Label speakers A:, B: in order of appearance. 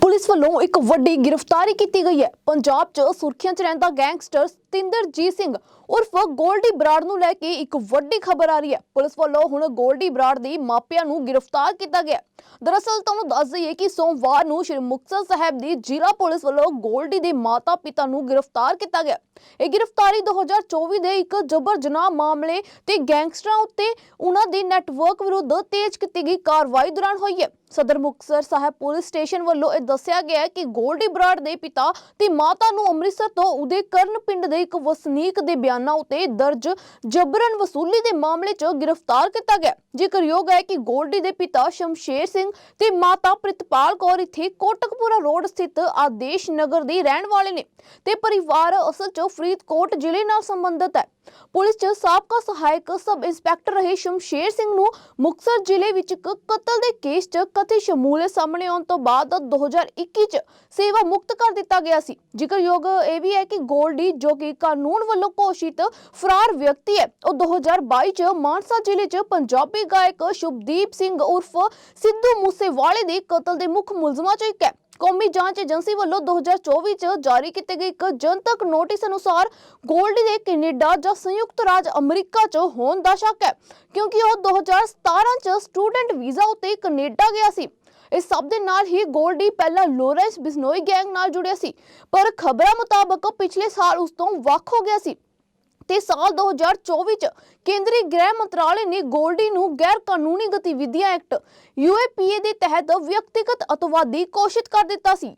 A: Police ਵੱਲੋਂ ਇੱਕ ਵੱਡੀ ਗ੍ਰਿਫਤਾਰੀ ਕੀਤੀ ਗਈ ਹੈ। ਪੰਜਾਬ 'ਚ ਸੁਰਖੀਆਂ 'ਚ ਰਹਿੰਦਾ ਗੈਂਗਸਟਰ ਸਤਿੰਦਰਜੀਤ ਸਿੰਘ ਉਰਫ ਗੋਲਡੀ ਬਰਾੜ ਨੂੰ ਲੈ ਕੇ ਇੱਕ ਵੱਡੀ ਖਬਰ ਆ ਰਹੀ ਹੈ। ਪੁਲਿਸ ਵੱਲੋਂ ਹੁਣ ਗੋਲਡੀ ਬਰਾੜ ਦੀ ਮਾਪਿਆਂ ਨੂੰ ਗ੍ਰਿਫਤਾਰ ਕੀਤਾ ਗਿਆ ਦਰਅਸਲ ਤੁਹਾਨੂੰ ਦੱਸ ਦਈਏ ਕਿ ਸੋਮਵਾਰ ਨੂੰ ਸ਼੍ਰੀ ਮੁਕਤਸਰ ਸਾਹਿਬ ਦੀ ਜ਼ਿਲ੍ਹਾ ਪੁਲਿਸ ਵੱਲੋਂ ਗੋਲਡੀ ਦੇ ਮਾਤਾ-ਪਿਤਾ ਨੂੰ ਗ੍ਰਿਫਤਾਰ ਕੀਤਾ ਗਿਆ ਇਹ ਗ੍ਰਿਫਤਾਰੀ 2024 ਦੇ ਇੱਕ ਜਬਰ ਜਨਾਹ ਮਾਮਲੇ ਤੇ ਗੈਂਗਸਟਰਾਂ ਉੱਤੇ ਉਹਨਾਂ ਦੇ ਨੈਟਵਰਕ ਵਿਰੁੱਧ ਤੇਜ਼ ਕੀਤੀ ਗਈ ਕਾਰਵਾਈ ਦੌਰਾਨ ਹੋਈ ਹੈ। ਸਦਰ ਮੁਕਤਸਰ ਸਾਹਿਬ ਪੁਲਿਸ ਸਟੇਸ਼ਨ ਵੱਲੋਂ ਇਹ ਦੱਸਿਆ ਗਿਆ ਕਿ ਗੋਲਡੀ ਬਰਾੜ ਦੇ ਪਿਤਾ ਤੇ ਮਾਤਾ ਨੂੰ ਅੰਮ੍ਰਿਤਸਰ ਤੋਂ ਉਦੇ ਕਰਨ ਪਿੰਡ ਦੇ ਇੱਕ ਵਸਨੀਕ ਦੇ ਬਿਆਨਾਂ ਉੱਤੇ ਦਰਜ ਜਬਰਨ ਵਸੂਲੀ ਦੇ ਮਾਮਲੇ 'ਚ ਗ੍ਰਿਫਤਾਰ ਕੀਤਾ ਗਿਆ। ਜ਼ਿਕਰਯੋਗ ਹੈ ਕਿ ਗੋਲਡੀ ਦੇ ਪਿਤਾ ਸ਼ਮਸ਼ੇਰ ਸਿੰਘ ਤੇ ਮਾਤਾ ਪ੍ਰਿਤਪਾਲ ਕੌਰ ਇੱਥੇ ਕੋਟਕਪੂਰਾ ਰੋਡ ਸਥਿਤ ਆਦੇਸ਼ ਨਗਰ ਦੇ ਰਹਿਣ ਵਾਲੇ ਨੇ ਤੇ ਪਰਿਵਾਰ ਅਸਲ 'ਚ ਫਰੀਦਕੋਟ ਜ਼ਿਲ੍ਹੇ ਨਾਲ ਸੰਬੰਧਿਤ ਹੈ। ਪੁਲਿਸ 'ਚ ਸਾਬਕਾ ਸਹਾਇਕ ਸਬ ਇੰਸਪੈਕਟਰ ਰਹੇ ਸ਼ਮਸ਼ੇਰ ਸਿੰਘ ਨੂੰ ਮੁਕਤਸਰ ਜ਼ਿਲ੍ਹੇ ਵਿੱਚ ਇੱਕ ਕਤਲ ਦੇ ਕੇਸ 'ਚ ਕਥਿਤ ਸ਼ਮੂਲੀਅਤ ਸਾਹਮਣੇ ਆਉਣ ਤੋਂ ਬਾਅਦ 2021 'ਚ ਸੇਵਾ ਮੁਕਤ ਕਰ ਦਿੱਤਾ ਗਿਆ ਸੀ। ਜ਼ਿਕਰਯੋਗ ਇਹ ਵੀ ਹੈ ਕਿ ਗੋਲਡੀ ਜੋ ਕਿ ਕਾਨੂੰਨ ਵੱਲੋਂ ਘੋਸ਼ਿਤ ਫਰਾਰ ਵਿਅਕਤੀ ਹੈ। ਉਹ 2022 'ਚ ਮਾਨਸਾ ਜ਼ਿਲ੍ਹੇ 'ਚ ਪੰਜਾਬੀ ਗਾਇਕ ਸ਼ੁਭਦੀਪ ਸਿੰਘ ਉਰਫ ਸਿੱਧੂ ਮੂਸੇਵਾਲੇ ਦੇ ਕਤਲ ਦੇ ਮੁੱਖ ਮੁਲਜ਼ਮਾਂ 'ਚੋਂ ਇੱਕ ਹੈ। ਕੌਮੀ ਜਾਂਚ ਏਜੰਸੀ ਵੱਲੋਂ 2024 ਚ ਜਾਰੀ ਕੀਤੇ ਗਏ ਇੱਕ ਜਨਤਕ ਨੋਟਿਸ ਅਨੁਸਾਰ ਗੋਲਡੀ ਦੇ ਕੈਨੇਡਾ ਜਾਂ ਸੰਯੁਕਤ ਰਾਜ ਅਮਰੀਕਾ ਚ ਹੋਣ ਦਾ ਸ਼ੱਕ ਹੈ, ਕਿਉਂਕਿ ਉਹ 2017 ਚ ਸਟੂਡੈਂਟ ਵੀਜ਼ਾ ਉੱਤੇ ਕੈਨੇਡਾ ਗਿਆ ਸੀ। ਇਸ ਸਭ ਦੇ ਨਾਲ ਹੀ ਗੋਲਡੀ ਪਹਿਲਾਂ ਲੋਰੈਂਸ ਬਿਸਨੋਈ ਗੈਂਗ ਨਾਲ ਜੁੜਿਆ ਸੀ, ਪਰ ਖਬਰਾਂ ਮੁਤਾਬਕ ਪਿਛਲੇ ਸਾਲ ਉਸ ਤੋਂ ਵੱਖ ਹੋ ਗਿਆ ਸੀ। ਤੇ ਸਾਲ 2024 ਚ ਕੇਂਦਰੀ ਗ੍ਰਹਿ ਮੰਤਰਾਲੇ ਨੇ ਗੋਲਡੀ ਨੂੰ ਗੈਰ ਕਾਨੂੰਨੀ ਗਤੀਵਿਧੀਆਂ ਐਕਟ ਯੂਏਪੀਏ ਦੇ ਤਹਿਤ ਵਿਅਕਤੀਗਤ ਅਤਵਾਦੀ ਘੋਸ਼ਿਤ ਕਰ ਦਿੱਤਾ ਸੀ।